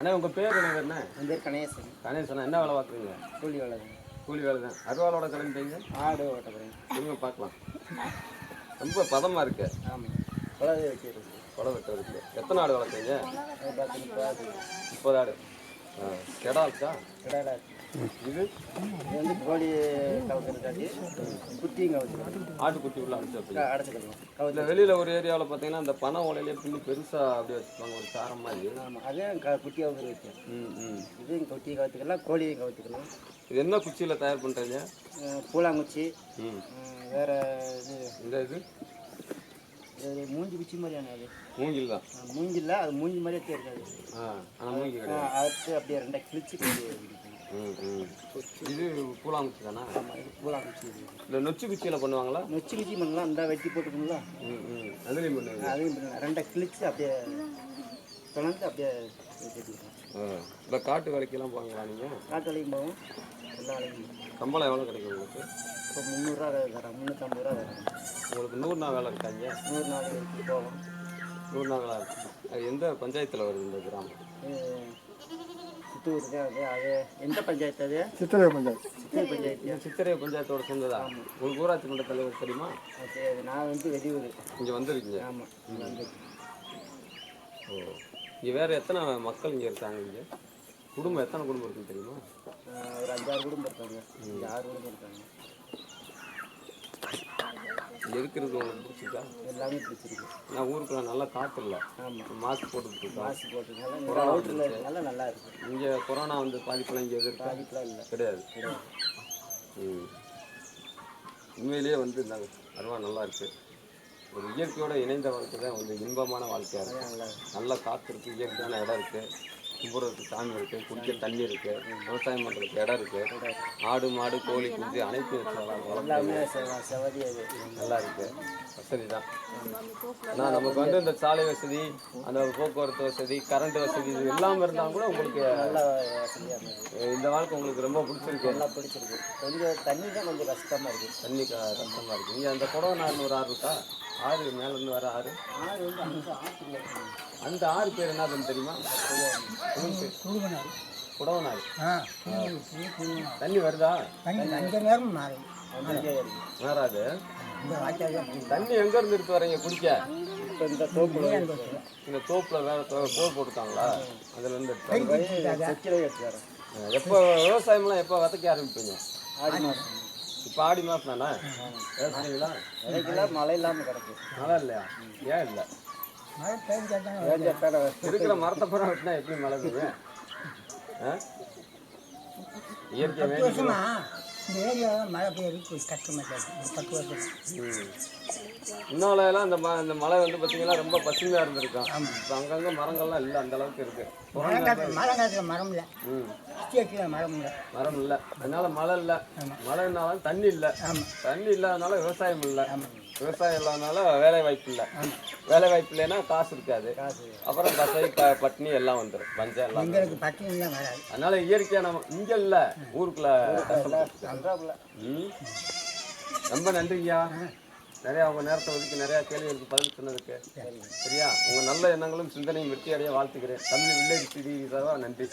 அண்ணா உங்கள் பேர் என்ன என்ன? என் பேர் கணேசன். கணேசனா? என்ன வேலை பார்க்குறீங்க? கூலி வளர்ந்து கூலி வேலை தான். அருவாளோட கிளம்பிட்டீங்க ஆடு ஓட்டப்படுறேன் திரும்ப பார்க்கலாம். ரொம்ப பதமாக இருக்கு. ஆமாம் வளர்ந்து வச்சிருக்கு கொலை வெட்டுறதுக்கு எத்தனை ஆடு வளர்க்குறீங்க? முப்பது ஆடு. கெடா இருக்கா கிடாடா இது இது வந்து கோழி கவுத்துறதாட்டி குட்டியும் கவுத்துருக்காங்க ஆட்டுக்குட்டி உள்ள அடிச்சு அடைச்சிக்கலாம் இல்லை வெளியில் ஒரு ஏரியாவில் பார்த்தீங்கன்னா அந்த பனை ஓலையிலே பின்னி பெருசாக அப்படியே வச்சுப்பாங்க ஒரு சாரம் மாதிரி. ஆமாம் அதையும் க குட்டி வச்சேன் ம் ம். இதுவும் குட்டி கவுத்துக்கலாம் கோழியும் கவுத்துக்கலாம். இது என்ன குச்சியில் தயார் பண்ணுறீங்க பூலாங்குச்சி. ம். வேற இது இந்த இது? இது மூஞ்சி குச்சி மாதிரியான அது. மூங்கில் தான் மூஞ்சில்ல அது மூஞ்சி மாதிரியே தெரியாது ஆ மூங்கில் அடுத்து அப்படியே ரெண்டா கிழிச்சு இது பூலாங்குச்சி தானா பூலாங்குச்சி. இல்லை நொச்சி குச்சியில் பண்ணுவாங்களா? நொச்சி குச்சி பண்ணலாம் இந்த வெட்டி போட்டுக்கணுங்களா ம் அதுலேயும் பண்ணுவீங்க. அதையும் பண்ணலாம் ரெண்டா கிழிச்சு அப்படியே தொடர்ந்து அப்படியே இல்லை காட்டு வேலைக்கெல்லாம் போவீங்களா நீங்கள் காட்டு வேலைக்கும் போவோம். எல்லா வேலைக்கும் சம்பளம் எவ்வளோ கிடைக்கும் உங்களுக்கு? இப்போ முந்நூறுரூவா தரேன் முந்நூற்றம்பது ரூபா தரேன் உங்களுக்கு நூறு நாள் வேலை இருக்காங்க? நூறு நாள் போவோம். நூறு நாள் வேலை இருக்கு. அது எந்த பஞ்சாயத்தில் வருது இந்த கிராமம்? சித்தூர் அது அது எந்த பஞ்சாயத்து அது? சித்திரை பஞ்சாயத்து. சித்தூர் பஞ்சாயத்து சித்திரை பஞ்சாயத்தோட சேர்ந்ததா? உங்களுக்கு ஊராட்சி மன்ற தலைவர் தெரியுமா? அது தெரியாது நான் வந்து வெளியூர். இங்கே வந்திருக்கீங்க? ஆமாம் வந்து ஓ இங்கே வேறு எத்தனை மக்கள் இங்கே இருக்காங்க இங்கே? குடும்பம் எத்தனை குடும்பம் இருக்குன்னு தெரியுமா? ஒரு அஞ்சாறு குடும்பம் இருக்காங்க. அஞ்சு ஆறு குடும்பம் இருக்காங்க. இருக்கிறது உங்களுக்கு பிடிச்சிருக்கா? எல்லாமே பிடிச்சிருக்கு. நான் ஊருக்குள்ள நல்லா காற்று இல்லை. ஆமாம் மாஸ்க் போட்டுக்கிட்டு போட்டுருந்தால இந்த அவுட்டரில் இருக்கனால நல்லா இருக்கு. இங்கே கொரோனா வந்து பாதிப்புலாம் இங்கே எது பாதிப்புலாம் இல்லை. கிடையாது. ம். உண்மையிலேயே வந்து இந்த அருவா நல்லா இருக்கு. ஒரு இயற்கையோட இணைந்த வாழ்க்கை தான் வந்து இன்பமான வாழ்க்கையாக இருக்கு. நல்லா இருக்கு. நல்ல காற்று இருக்குது இயற்கையான இடம் இருக்குது கும்புறதுக்கு சாமி இருக்குது குடிக்க தண்ணி இருக்குது விவசாயம் பண்ணுறதுக்கு இடம் இருக்குது ஆடு மாடு கோழி குஞ்சு வளர்க்கலாம் எல்லாமே நல்லா இருக்கு. வசதி தான் ஆனால் நமக்கு வந்து இந்த சாலை வசதி அந்த போக்குவரத்து வசதி கரண்ட் வசதி இது எல்லாம் இருந்தால் கூட உங்களுக்கு நல்லா இந்த வாழ்க்கை உங்களுக்கு ரொம்ப பிடிச்சிருக்கு. நல்லா பிடிச்சிருக்கு. கொஞ்சம் தண்ணி தான் கொஞ்சம் கஷ்டமாக இருக்குது தண்ணி கஷ்டமாக இருக்குது இங்கே அந்த குடவனார்னு ஒரு ஆறு இருக்கா ஆறு மேலேருந்து வர ஆறு. வந்து அந்த ஆறு பேர் என்னதுன்னு தெரியுமா? குடவனார் தண்ணி வருதா? அஞ்சு நேரம் மாறும். வந்துட்டே இருக்குது வராது தண்ணி எங்கேருந்து எடுத்து வரீங்க குடிக்க? இந்த தோப்புல இந்த தோப்பில் வேற போர் எடுத்து வரேன். அஹ், எப்போ விவசாயம்லாம் எப்போ விதைக்க ஆரம்பிப்பீங்க? ஆடி மாதம் இப்போ ஆடி மாதம் தானே விவசாயிங்களா விதைக்கெல்லாம் மழை இல்லாமல் கிடக்கு. மழை இல்லையா? ஏன் இல்லை? இருக்கிற மரத்தை பூரா வெட்டினா எப்படி மழை பெய்யும்? இயற்கை வருஷமா இந்த ஏரியாவில் மழை பெய்யறதுக்கு கஷ்டமாக இருக்குது ம். முன்னாலெல்லாம் இந்த ம இந்த மலை வந்து பார்த்தீங்கன்னா ரொம்ப பசுமையாக இருந்திருக்கும். இப்போ அங்கங்கே மரங்கள்லாம் இல்லை அந்த அளவுக்கு இருக்கு. மழை காலத்தில் மழை காலத்தில் மரம் இல்லை. ம். ஸ்டேட்டில் மரம் இல்லை. மரம் இல்லை. அதனால மழை இல்லை. மழைனாலும் தண்ணி இல்லை. தண்ணி இல்லாதனால விவசாயம் இல்லை. விவசாயம் இல்லாதனால வேலை வாய்ப்பு இல்லை. வேலை வாய்ப்பு இல்லைன்னா காசு இருக்காது. அப்புறம் பசை ப பட்னி எல்லாம் வந்துடும் பஞ்சம் எல்லாம் அதனால இயற்கையா நம்ம இங்க இல்ல. ஊருக்குள்ள சொல்கிறாப்புல ம். ரொம்ப நன்றிங்கய்யா. நிறைய உங்க நேரத்தை ஒதுக்கி நிறைய கேள்விகளுக்கு பதில் சொன்னதுக்கு. சரியா? உங்க நல்ல எண்ணங்களும் சிந்தனையும் வெற்றி அடைய வாழ்த்துக்கிறேன் தமிழ் வில்லேஜ் டிவி நன்றி.